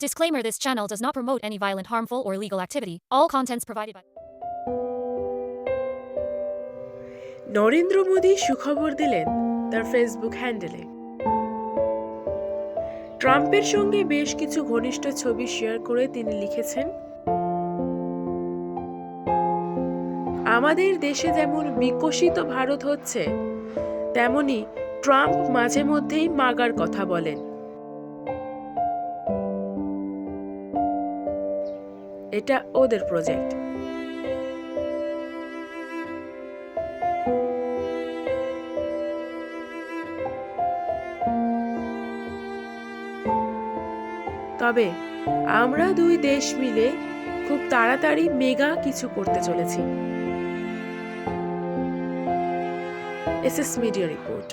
Disclaimer This channel does not promote any violent, harmful, or illegal activity. All contents provided by. Narendra Modi সুখবর দিলেন তার Facebook হ্যান্ডেলে ট্রাম্পের সঙ্গে বেশ কিছু ঘনিষ্ঠ ছবি শেয়ার করে তিনি লিখেছেন আমাদের দেশে যেমন বিকশিত ভারত হচ্ছে তেমনি ট্রাম্প মাঝে মধ্যেই মাগার কথা বলেন এটা ওদের প্রজেক্ট। তবে আমরা দুই দেশ মিলে খুব তাড়াতাড়ি মেগা কিছু করতে চলেছি। S S media report.